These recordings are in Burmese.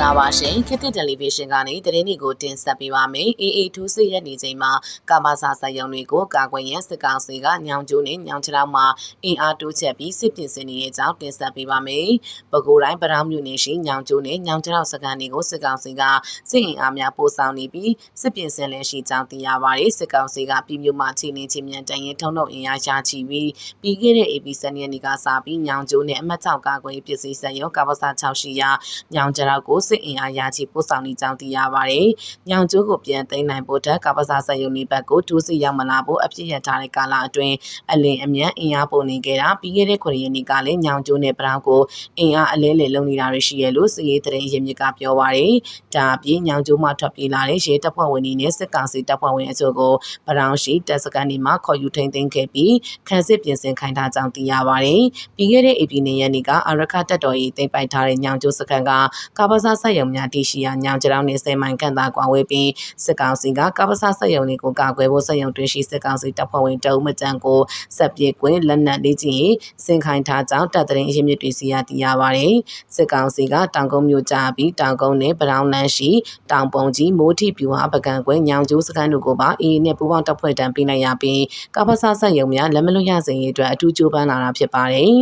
္ဂလာပါရှင်ခေတ်သစ်တယ်လီဗီရှင်းကနေသတင်းတွေကိုတင်ဆက်ပေးပါမယ်အေးအေးထူးစစ်ရက်နေချိန်မှာကာဘာစာဆိုင်ရုံတွေကိုကာကွယ်ရန်စစ်ကောင်စီကညောင်ကျိုးနဲ့ညောင်ချောင်းမှာအင်အားတိုးချက်ပြီးစစ်ပြင်ဆင်နေတဲ့အကြောင်းတင်ဆက်ပေးပါမယ်ပဲခူးတိုင်းပရောင်းမြို့နယ်ရှိညောင်ကျိုးနဲ့ညောင်ချောင်းစကန်တွေကိုစစ်ကောင်စီကစစ်အင်အားများပို့ဆောင်နေပြီးစစ်ပြင်ဆင်လည်ရှိကြောင်းသိရပါတယ်စစ်ကောင်စီကပြည်မြို့မှာခြေနေချင်းမြန်တန်ရင်ထုံထုတ်အင်အားရှာချီပြီးပြီးခဲ့တဲ့ AP စနေနေ့ကစပြီးညောင်ကျိုးနဲ့အမှတ်6ကာကွယ်ပစ္စည်းစက်ရုံကာဘာစာ6ရှိရာညောင်ကျတော့ကိုစစ်အင်အားရချပို့ဆောင်နေကြောင်းသိရပါတယ်။ညောင်ကျိုးကိုပြန်သိမ်းနိုင်ဖို့တက်ကပ္ပစာဆက်ယုံနေဘက်ကိုတူးစီရောက်မလာဖို့အပြစ်ရထားတဲ့ကာလအတွင်းအလင်းအမြန်အင်အားပုံနေခဲ့တာပြီးခဲ့တဲ့ခုရက်နေ့ကလည်းညောင်ကျိုးနဲ့ပရောင်းကိုအင်အားအလဲလဲလုံနေတာတွေရှိရလို့စီရေးတဲ့ရင်မြစ်ကပြောပါရယ်။ဒါအပြင်ညောင်ကျိုးမှထွက်ပြေးလာတဲ့ရဲတပ်ဖွဲ့ဝင်တွေနဲ့စစ်ကောင်စီတပ်ဖွဲ့ဝင်အချို့ကိုပရောင်းရှိတပ်စကန်ဒီမှာခေါ်ယူထိန်းသိမ်းခဲ့ပြီးခန်းစစ်ပြင်ဆင်ခိုင်းထားကြောင်းသိရပါတယ်။ပြီးခဲ့တဲ့ AP နေရက်နေ့ကအရခတက်တော်ရေးသိမ်းပိုက်ထားတဲ့ညောင်ကျိုးစကန်ကကပ္ပစာဆက်ယုံများတည်ရှိရာညောင်ကြောင်နေစေမိုင်ခန့်သာကွာဝေးပြီးစစ်ကောင်စီကကပ္ပစဆက်ယုံတွေကိုကာကွယ်ဖို့ဆက်ယုံတွင်ရှိစစ်ကောင်စီတပ်ဖွဲ့ဝင်တအုပ်မကြံကိုဆက်ပြေကွင်းလက်နက်လေးချင်းစင်ခိုင်ထားကြောင်းတပ်တရင်အရင်မြစ်တွေစီရတည်ရပါတယ်စစ်ကောင်စီကတောင်ကုန်းမြို့ကြပြီးတောင်ကုန်းနဲ့ပရောင်းလန်းရှိတောင်ပုံကြီးမိုးထိပြူဟာပကံကွင်းညောင်ကျိုးစခန်းတို့ကိုပါအေးနဲ့ပူးပေါင်းတပ်ဖွဲ့တန်းပေးလိုက်ရပြီးကပ္ပစဆက်ယုံများလက်မလွတ်ရစေရေးအတွက်အထူးကြိုးပမ်းလာတာဖြစ်ပါတယ်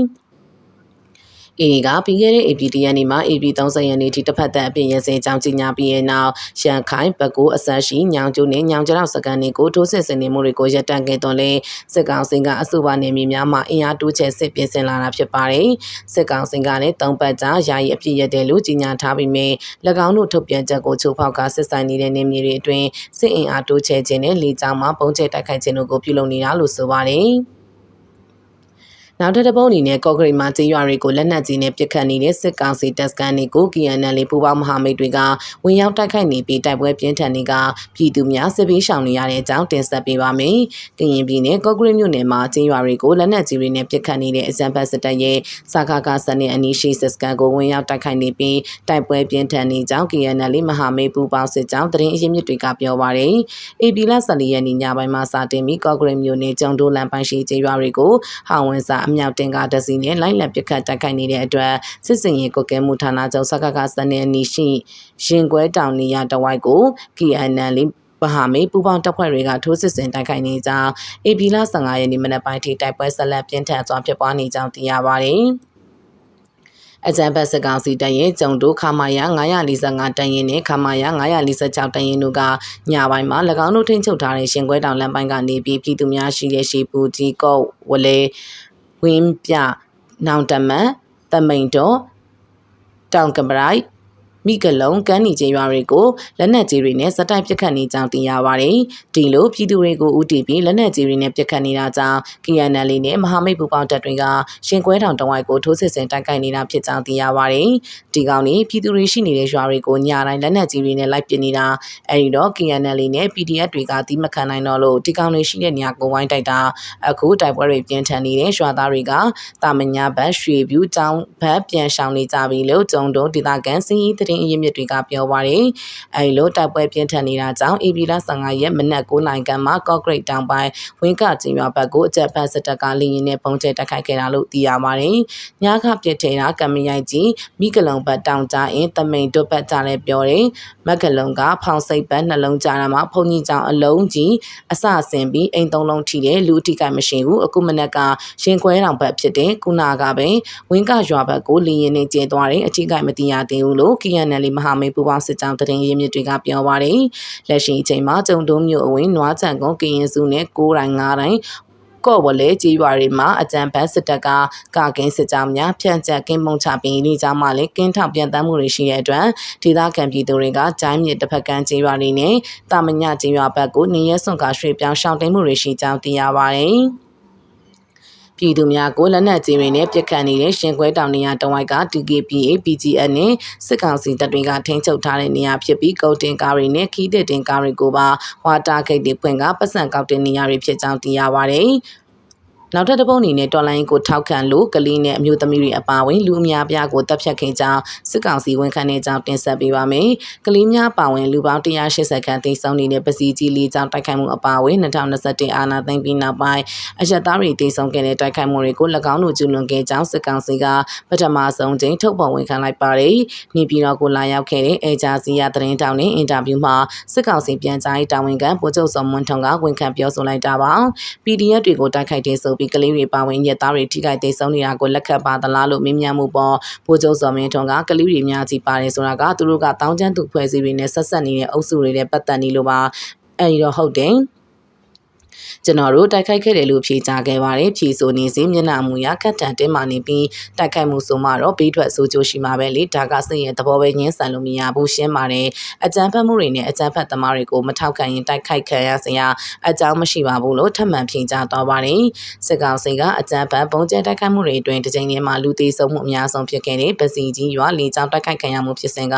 အေကပြီးခဲ့တဲ့ APT ရနေမှာ AP 30ရက်နေ့ထိတစ်ဖက်သက်အပြင်ရစင်ကြောင်းကြီးညာပြီးရဲ့နောက်ရန်ခိုင်ဘက်ကိုအဆက်ရှိညောင်ကျိုးနဲ့ညောင်ကျလောက်စကန်တွေကိုထိုးစစ်ဆင်နေမှုတွေကိုရပ်တန့်ခဲ့သွန်လဲစစ်ကောင်စင်ကအစုပါနေမြေများမှာအင်အားတိုးချဲ့စစ်ပြင်ဆင်လာတာဖြစ်ပါတယ်စစ်ကောင်စင်ကလည်းသုံးပတ်ကြာယာယီအပြည့်ရတဲ့လို့ကြီးညာထားပြီးမြင်၎င်းတို့ထုတ်ပြန်ချက်ကိုချိုးဖောက်ကစစ်ဆိုင်နေတဲ့နေမြေတွေအတွင်းစစ်အင်အားတိုးချဲ့ခြင်းနဲ့လေကြောင်းမှာပုံကျဲတိုက်ခိုက်ခြင်းတို့ကိုပြုလုပ်နေတာလို့ဆိုပါတယ် နောက်ထပ်တစ်ပုတ်အနေနဲ့ကော့ဂရိတ်မှာကျေးရွာတွေကိုလက်နက်ကြီးနဲ့ပစ်ခတ်နေတဲ့စစ်ကောင်စီတပ်စခန်းတွေကို KNL လေးပူးပေါင်းမဟာမိတ်တွေကဝင်ရောက်တိုက်ခိုက်နေပြီးတိုက်ပွဲပြင်းထန်နေကပြည်သူများစစ်ပေးရှောင်နေရတဲ့အကြောင်းတင်ဆက်ပေးပါမယ်။ကရင်ပြည်နယ်ကော့ဂရိတ်မြို့နယ်မှာကျေးရွာတွေကိုလက်နက်ကြီးတွေနဲ့ပစ်ခတ်နေတဲ့အစံဖတ်စစ်တပ်ရဲ့စာခါကစနစ်အနီးရှိစစ်စခန်းကိုဝင်ရောက်တိုက်ခိုက်နေပြီးတိုက်ပွဲပြင်းထန်နေကြောင်း KNL လေးမဟာမိတ်ပူးပေါင်းစစ်ကြောင်းတရင်အရင်မြစ်တွေကပြောပါရယ်။ AB လ14ရက်နေ့ညပိုင်းမှာစတင်ပြီးကော့ဂရိတ်မြို့နယ်ကျုံတိုးလန်ပိုင်းရှိကျေးရွာတွေကိုဟောင်ဝန်စာအမြောက်တင်ကားတစီနဲ့လိုက်လံပစ်ခတ်တိုက်ခိုက်နေတဲ့အတွက်စစ်စင်ရေးကုတ်ကဲမှုဌာနချုပ်စကကစနေနီရှိရင်ကွဲတောင်နေရတဝိုက်ကို KNL လေးဗဟာမေပူပေါင်းတပ်ဖွဲ့တွေကထိုးစစ်ဆင်တိုက်ခိုက်နေကြောင်း AB လ15ရက်နေ့မနက်ပိုင်းထိတိုက်ပွဲဆက်လက်ပြင်းထန်စွာဖြစ်ပွားနေကြောင်းသိရပါတယ်။အကြံဖက်စစ်ကောင်စီတရင်ကျုံတို့ခမာယာ945တရင်နဲ့ခမာယာ946တရင်တို့ကညပိုင်းမှာ၎င်းတို့ထိန်းချုပ်ထားတဲ့ရှင်ခွဲတောင်လမ်းပိုင်းကနေပြီးပြည်သူများရှိတဲ့ရှိပူကြီးကော့ဝလေ ဝင်းပြနောင်တမန်တမိန်တော်တောင်ကပရိုက် မိကလုံးကမ်းနီကျေးရွာတွေကိုလက်နက်ကြီးတွေနဲ့စတိုက်ပစ်ခတ်နေကြောင်းသိရပါတယ်။ဒီလိုပြည်သူတွေကိုဦးတည်ပြီးလက်နက်ကြီးတွေနဲ့ပစ်ခတ်နေတာကြောင့် KNL နဲ့မဟာမိတ်ပူပေါင်းတပ်တွေကရှင်ကွဲထောင်တဝိုက်ကိုထိုးစစ်ဆင်တိုက်ခိုက်နေတာဖြစ်ကြောင်းသိရပါတယ်။ဒီကောင်นี้ပြည်သူတွေရှိနေတဲ့ရွာတွေကိုညတိုင်းလက်နက်ကြီးတွေနဲ့လိုက်ပစ်နေတာအဲဒီတော့ KNL နဲ့ PDF တွေကတီးမခံနိုင်တော့လို့ဒီကောင်တွေရှိတဲ့နေရာကိုဝိုင်းတိုက်တာအခုတိုက်ပွဲတွေပြင်းထန်နေတဲ့ရွာသားတွေကတာမညာဘတ်ရွှေပြူတောင်ဘတ်ပြန်ရှောင်နေကြပြီလို့ကျုံတုံးဒေသခံစီးရီးသတင်းအရင်းမြစ်တွေကပြောပါရယ်အဲဒီလိုတိုက်ပွဲပြင်းထန်နေတာကြောင့် AB လ15ရက်မနက်9နိုင်ကမှာ Concrete တောင်ပိုင်းဝင်းကကျင်းရွာဘက်ကိုအကြက်ဖက်စစ်တပ်ကလင်းရင်နဲ့ပုံကျဲတိုက်ခိုက်ခဲ့တာလို့သိရပါတယ်။ညခပြစ်ထင်တာကမရိုက်ကြီးမိကလုံဘတ်တောင်ကြရင်တမိန်တွတ်ဘတ်ကြလဲပြောတယ်။မက်ကလုံကဖောင်စိတ်ဘတ်နှလုံးကြတာမှာဖုန်ကြီးကြောင်အလုံးကြီးအစဆင်ပြီးအိမ်သုံးလုံးထိတယ်လူအထိကမရှိဘူးအခုမနက်ကရှင်ခွဲတောင်ဘက်ဖြစ်တယ်ခုနာကပဲဝင်းကရွာဘက်ကိုလင်းရင်နဲ့ကျဲသွားတယ်အထိကမသိရသေးဘူးလို့ KNL မဟာမိတ်ပူပေါင်းစစ်ကြောင်းတရင်ရင်းမြစ်တွေကပြောပါတယ်လက်ရှိအချိန်မှာကျုံတုံးမြို့အဝင်နွားချံကုန်းကရင်စုနဲ့6တိုင်း9တိုင်းကော့ဝလဲကြေးရွာတွေမှာအကြံဖတ်စစ်တပ်ကကာကင်းစစ်ကြောင်းများဖြန့်ကျက်ကင်းမုံချပြီးနေကြောင်းမှလည်းကင်းထောက်ပြန်တမ်းမှုတွေရှိတဲ့အတွက်ဒေသခံပြည်သူတွေကဂျိုင်းမြေတစ်ဖက်ကမ်းကြေးရွာတွေနဲ့တာမညကြေးရွာဘက်ကိုနေရဲစွန်ကရွှေ့ပြောင်းရှောင်တိန်မှုတွေရှိကြောင်းသိရပါတယ်။ ပြည်သူများကိုလက်နက်ကြီးတွေနဲ့ပြစ်ခတ်နေတဲ့ရှင်ခွဲတောင်နေရာတဝိုက်က TKPA PGN နဲ့စစ်ကောင်စီတပ်တွေကထိန်းချုပ်ထားတဲ့နေရာဖြစ်ပြီးကုန်တင်ကားတွေနဲ့ခီးတဲ့တင်ကားတွေကိုပါဝါတာဂိတ်တွေဖွင့်ကပတ်စံကောက်တဲ့နေရာတွေဖြစ်ကြောင်းသိရပါတယ်။ နောက်ထပ်တစ်ပုတ်အနေနဲ့တော်လိုင်းကိုထောက်ခံလို့ကလေးနဲ့အမျိုးသမီးတွေအပါအဝင်လူအများပြားကိုတပ်ဖြတ်ခင်ကြောင်းစစ်ကောင်စီဝန်ခံတဲ့ကြောင်းတင်ဆက်ပေးပါမယ်။ကလေးများပါဝင်လူပေါင်း180ခန့်တိစောင်းနေတဲ့ပစီကြီးလေးကြောင်းတိုက်ခိုက်မှုအပါအဝင်2021အာဏာသိမ်းပြီးနောက်ပိုင်းအရက်သားတွေတိစောင်းခဲ့တဲ့တိုက်ခိုက်မှုတွေကို၎င်းတို့ကျူးလွန်ခဲ့ကြောင်းစစ်ကောင်စီကပထမဆုံးချိန်ထုတ်ပေါ်ဝန်ခံလိုက်ပါတယ်။နေပြည်တော်ကိုလာရောက်ခဲ့တဲ့အေဂျာစီယာသတင်းတောင်နဲ့အင်တာဗျူးမှာစစ်ကောင်စီပြန်ကြားရေးတာဝန်ခံဗိုလ်ချုပ်စောမွန်ထွန်းကဝန်ခံပြောဆိုလိုက်တာပါ။ PDF တွေကိုတိုက်ခိုက်တဲ့ဆိုပြီးကလေးတွေပါဝင်ရက်သားတွေထိခိုက်သိမ်းဆုံးနေတာကိုလက်ခံပါသလားလို့မေးမြန်းမှုပေါ်ဗိုလ်ချုပ်စောမင်းထွန်းကကလေးတွေများကြီးပါတယ်ဆိုတာကသူတို့ကတောင်းကျမ်းသူဖွဲ့စည်းတွေနဲ့ဆက်ဆက်နေတဲ့အုပ်စုတွေနဲ့ပတ်သက်နေလို့ပါအဲဒီတော့ဟုတ်တယ် ကျွန်တော်တို့တိုက်ခိုက်ခဲ့တယ်လို့ဖြေကြားခဲ့ပါတယ်ဖြေဆိုနေစဉ်မျက်နှာမူရကတ်တန်တင်းမာနေပြီးတိုက်ခိုက်မှုဆိုမှတော့ဘေးထွက်ဆိုးကျိုးရှိမှာပဲလေဒါကစိတ်ရဲ့သဘောပဲညှင်းဆန်လို့မရဘူးရှင်းပါတယ်အကြမ်းဖက်မှုတွေနဲ့အကြမ်းဖက်သမားတွေကိုမထောက်ခံရင်တိုက်ခိုက်ခံရစရာအကြောင်းမရှိပါဘူးလို့ထပ်မံဖြေကြားသွားပါတယ်စစ်ကောင်စီကအကြမ်းဖက်ပုံကျဲတိုက်ခိုက်မှုတွေအတွင်းတစ်ချိန်တည်းမှာလူသေးဆုံးမှုအများဆုံးဖြစ်ခဲ့တဲ့ပစီကြီးရွာလေကြောင်းတိုက်ခိုက်ခံရမှုဖြစ်စဉ်က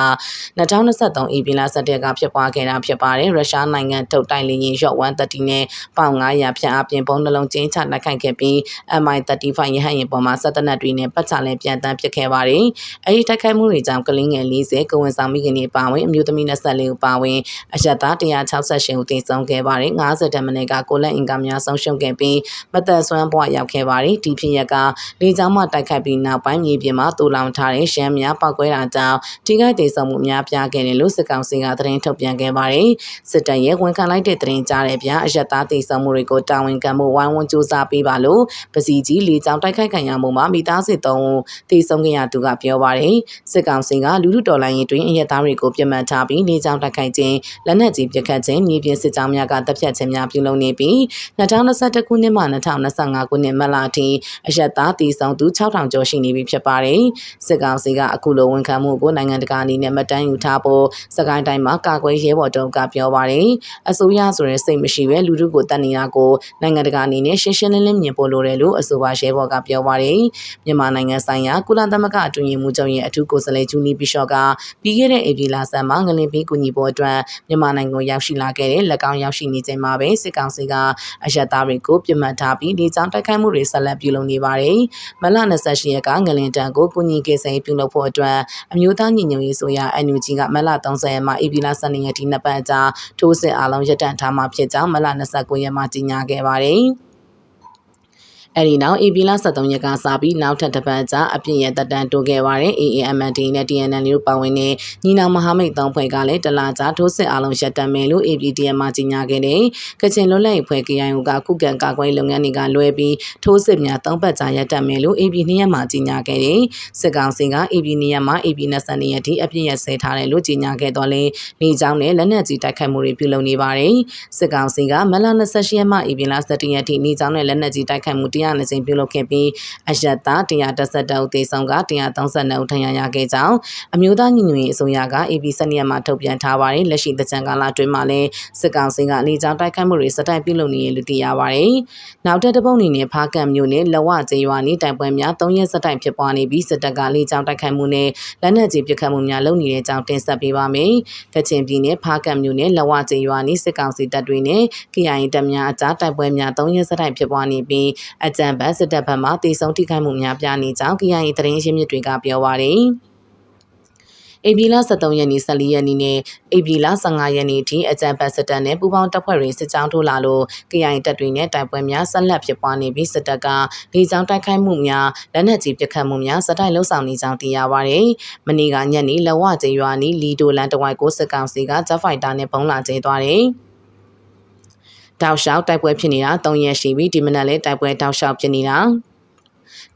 2023ဧပြီလ17ကဖြစ်ပွားခဲ့တာဖြစ်ပါတယ်ရုရှားနိုင်ငံထုတ်တိုက်လေယာဉ်ရော့130နဲ့ပေါင်900ဖြန့်အပြင်ပုံနှလုံးကျင်းချလက်ခိုက်ခဲ့ပြီး MI35 ရဟတ်ယာဉ်ပေါ်မှာစက်တနက်တွေနဲ့ပတ်ချလဲပြန်တန်းဖြစ်ခဲ့ပါတယ်။အဲဒီတိုက်ခိုက်မှုတွေကြောင့်ကလင်းငယ်40ကဝင်ဆောင်မိခင်တွေပါဝင်အမျိုးသမီး24ဦးပါဝင်အရက်သား168ဦးသေဆုံးခဲ့ပါတယ်။90တမန်ကကိုလက်အင်္ဂါများဆုံးရှုံးခဲ့ပြီးမသက်ဆွမ်းဘဝရောက်ခဲ့ပါတယ်။ဒီဖြစ်ရက်ကလေကြောင်းမှတိုက်ခိုက်ပြီးနောက်ပိုင်းမြေပြင်မှာတူလောင်ထားတဲ့ရှမ်းများပောက်ကွဲတာကြောင့်ထိခိုက်ဒေဆုံးမှုများပြားခဲ့တယ်လို့စစ်ကောင်စီကသတင်းထုတ်ပြန်ခဲ့ပါတယ်။စစ်တပ်ရဲ့ဝန်ခံလိုက်တဲ့သတင်းကြားတဲ့ဗျာအရက်သားဒေဆုံးမှုတွေကိုတာဝန်ခံမှုဝိုင်းဝန်းစူးစမ်းပေးပါလို့ပစီကြီးလေကြောင်းတိုက်ခိုက်ခံရမှုမှာမိသားစုသုံးဦးတေဆုံးခဲ့ရသူကပြောပါတယ်စစ်ကောင်စီကလူလူတော်လိုင်းရင်တွင်အရက်သားတွေကိုပြစ်မှတ်ထားပြီးလေကြောင်းတိုက်ခိုက်ခြင်းလက်နက်ကြီးပစ်ခတ်ခြင်းမြေပြင်စစ်ကြောင်းများကတပ်ဖြတ်ခြင်းများပြုလုပ်နေပြီး2021ခုနှစ်မှ2025ခုနှစ်မတ်လအထိအရက်သားတေဆုံးသူ6000ကျော်ရှိနေပြီဖြစ်ပါတယ်စစ်ကောင်စီကအခုလိုဝန်ခံမှုကိုနိုင်ငံတကာအနေနဲ့မတန်းယူထားဖို့စကိုင်းတိုင်းမှာကာကွယ်ရဲဘော်တုံးကပြောပါတယ်အစိုးရဆိုရင်စိတ်မရှိပဲလူလူကိုတတ်နေတာကိုနိုင်ငံတကာအနေနဲ့ရှင်းရှင်းလင်းလင်းမြင်ဖို့လိုတယ်လို့အဆိုပါရဲဘော်ကပြောပါတယ်မြန်မာနိုင်ငံဆိုင်ရာကုလသမဂ္ဂအတွင်းရေးမှူးချုပ်ရဲ့အထူးကိုယ်စားလှယ်ဂျူနီဘီရှော့ကပြီးခဲ့တဲ့ဧပြီလဆန်းမှာငလင်ပြီးကူညီဖို့အတွက်မြန်မာနိုင်ငံကိုရောက်ရှိလာခဲ့တဲ့လက်ကောင်းရောက်ရှိနေချိန်မှာပဲစစ်ကောင်စီကအယက်သားတွေကိုပြစ်မှတ်ထားပြီးဒီကြောင့်တိုက်ခိုက်မှုတွေဆက်လက်ပြုလုပ်နေပါတယ်မလ28ရက်ကငလင်တန်ကိုကုညီကေဆိုင်ပြုလုပ်ဖို့အတွက်အမျိုးသားညီညွတ်ရေးဆိုရ NUG ကမလ30ရက်မှာဧပြီလ12ရက်ထိနှစ်ပတ်ကြာထိုးစစ်အလုံးရပ်တန့်ထားမှာဖြစ်ကြောင်းမလ29ရက်မှာကြေညာခဲ့ပါတယ်။ အဲဒီနောက် AB လ23ရက်ကစပြီးနောက်ထပ်တစ်ပတ်ကြာအပြည့်ရဲ့တက်တန်းတိုးခဲ့ပါတယ် AAMND နဲ့ TNL တို့ပါဝင်တဲ့ညီနောင်မဟာမိတ်သုံးဖွဲ့ကလည်းတလာကြာထိုးစစ်အလုံးရပ်တန့်မယ်လို့ APDM မှကြီးညာခဲ့တယ်။ကချင်လွတ်လပ်ရေးဖွဲ့ KIO ကခုခံကာကွယ်လုပ်ငန်းတွေကလွဲပြီးထိုးစစ်များသုံးပတ်ကြာရပ်တန့်မယ်လို့ AB နှစ်ရက်မှကြီးညာခဲ့တယ်။စစ်ကောင်စီက AB နှစ်ရက်မှ AB 22ရက်ထိအပြည့်ရဆဲထားတယ်လို့ကြီးညာခဲ့တော့လေနေကြောင်းနဲ့လက်နက်ကြီးတိုက်ခိုက်မှုတွေပြုလုပ်နေပါတယ်။စစ်ကောင်စီကမလ28ရက်မှ AB လ17ရက်ထိနေကြောင်းနဲ့လက်နက်ကြီးတိုက်ခိုက်မှု120ကြိမ်ပြုလုပ်ခဲ့ပြီးအယက်သား132ဦးသေဆုံးက132ဦးထဏ်ရာရခဲ့ကြောင်းအမျိုးသားညီညွတ်ရေးအစိုးရက AB စနစ်မှာထုတ်ပြန်ထားပါတယ်လက်ရှိတကြံကာလအတွင်းမှာလည်းစစ်ကောင်စီကလေကြောင်းတိုက်ခိုက်မှုတွေစတိုက်ပြုလုပ်နေရလို့သိရပါတယ်။နောက်ထပ်တစ်ပုတ်အနေနဲ့ဖားကံမျိုးနဲ့လဝကျေးရွာနီးတိုင်ပွဲများ၃ရက်စတိုက်ဖြစ်ပွားနေပြီးစစ်တပ်ကလေကြောင်းတိုက်ခိုက်မှုနဲ့လက်နက်ကြီးပစ်ခတ်မှုများလုပ်နေတဲ့အကြောင်းတင်ဆက်ပေးပါမယ်။ကချင်ပြည်နယ်ဖားကံမျိုးနဲ့လဝကျေးရွာနီးစစ်ကောင်စီတပ်တွေနဲ့ KIA တပ်များအကြားတိုက်ပွဲများ၃ရက်စတိုက်ဖြစ်ပွားနေပြီးအကြံဘတ်စစ်တပ်ဘက်မှတေဆုံးထိခိုက်မှုများပြားနေကြောင်း KIA သတင်းရင်းမြစ်တွေကပြောပါရယ်ဧပြီလ23ရက်နေ့14ရက်နေ့နဲ့ဧပြီလ15ရက်နေ့ထိအကြံပတ်စစ်တပ်နဲ့ပူးပေါင်းတပ်ဖွဲ့တွေစစ်ကြောင်းထိုးလာလို့ KIA တပ်တွေနဲ့တိုက်ပွဲများဆက်လက်ဖြစ်ပွားနေပြီးစစ်တပ်ကလေကြောင်းတိုက်ခိုက်မှုများလက်နက်ကြီးပစ်ခတ်မှုများစတိုက်လှုပ်ဆောင်နေကြောင်းသိရပါတယ်။မနေ့ကညနေလဝကျေးရွာနီးလီဒိုလန်တဝိုက်ကိုစစ်ကောင်စီကဂျက်ဖိုက်တာနဲ့ပုံလာကျဲသွားတယ်။ တောက်လျှောက်တိုက်ပွဲဖြစ်နေတာ၃ရက်ရှိပြီဒီမနက်လည်းတိုက်ပွဲတောက်လျှောက်ဖြစ်နေတာ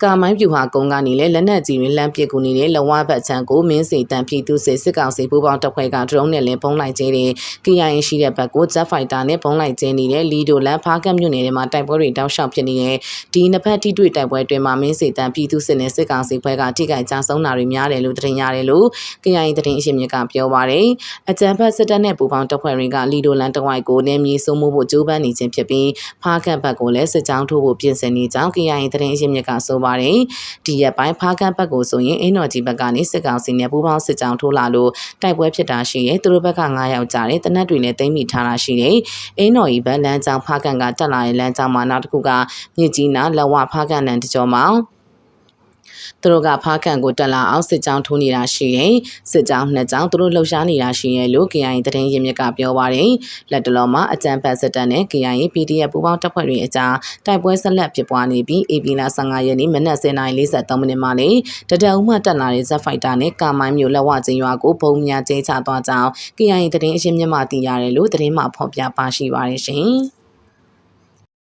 ကာမိုင်းပြူဟာကုန်းကနေလည်းလက်နက်ကြီးတွေလမ်းပစ်ကူနေတဲ့လဝဘတ်ချန်ကိုမင်းစီတန်ပြည်သူစစ်စစ်ကောင်စီပူးပေါင်းတပ်ဖွဲ့ကဒရုန်းနဲ့လည်းပုံလိုက်ကျဲတယ်။ KIA ရှိတဲ့ဘက်ကိုဂျက်ဖိုက်တာနဲ့ပုံလိုက်ကျဲနေတဲ့လီဒိုလန်ဖားကတ်မြို့နယ်ထဲမှာတိုက်ပွဲတွေတောက်လျှောက်ဖြစ်နေတဲ့ဒီနှစ်ဖက်ထိတွေ့တိုက်ပွဲတွင်မှာမင်းစီတန်ပြည်သူစစ်နဲ့စစ်ကောင်စီဖွဲ့ကထိခိုက်ကြဆုံးတာတွေများတယ်လို့သတင်းရတယ်လို့ KIA သတင်းအရှင်မြစ်ကပြောပါရယ်။အကြံဖက်စစ်တပ်နဲ့ပူးပေါင်းတပ်ဖွဲ့တွေကလီဒိုလန်တဝိုက်ကိုနေမြေစိုးမိုးဖို့ကြိုးပမ်းနေခြင်းဖြစ်ပြီးဖားကတ်ဘက်ကိုလည်းစစ်ကြောင်းထိုးဖို့ပြင်ဆင်နေကြောင်း KIA သတင်းအရှင်မြစ်ကဆိုပါတယ်ဒီရက်ပိုင်းဖားကန့်ဘက်ကိုဆိုရင်အင်းတော်ကြီးဘက်ကနေစစ်ကောင်စီနဲ့ပူးပေါင်းစစ်ကြောင်းထိုးလာလို့တိုက်ပွဲဖြစ်တာရှိရဲသူတို့ဘက်က9ယောက်ကြားတယ်တနက်တွေလည်းသိမ်းမိထားတာရှိတယ်အင်းတော်ကြီးဘက်လမ်းကြောင်းဖားကန့်ကတက်လာတဲ့လမ်းကြောင်းမှာနောက်တစ်ခုကမြစ်ကြီးနားလက်ဝဖားကန့်လမ်းတစ်ကြောမှာ သူတို့ကဖားခန့်ကိုတက်လာအောင်စစ်ကြောင်းထိုးနေတာရှိရင်စစ်ကြောင်းနှစ်ကြောင်းသူတို့လှုပ်ရှားနေတာရှိရဲ့လို့ KIA သတင်းရင်းမြစ်ကပြောပါတယ်လက်တလုံးမှာအကြံဖတ်စစ်တပ်နဲ့ KIA PDF ပူးပေါင်းတပ်ဖွဲ့တွေအကြားတိုက်ပွဲဆက်လက်ဖြစ်ပွားနေပြီး AP လ15ရက်နေ့မနက်09:43မိနစ်မှာလေတတအုံမှတက်လာတဲ့ Z Fighter နဲ့ကာမိုင်းမျိုးလက်ဝချင်းရွာကိုပုံများကျဲချသွားကြောင်း KIA သတင်းအရှင်းမြစ်မှသိရတယ်လို့သတင်းမှဖော်ပြပါရှိပါတယ်ရှင်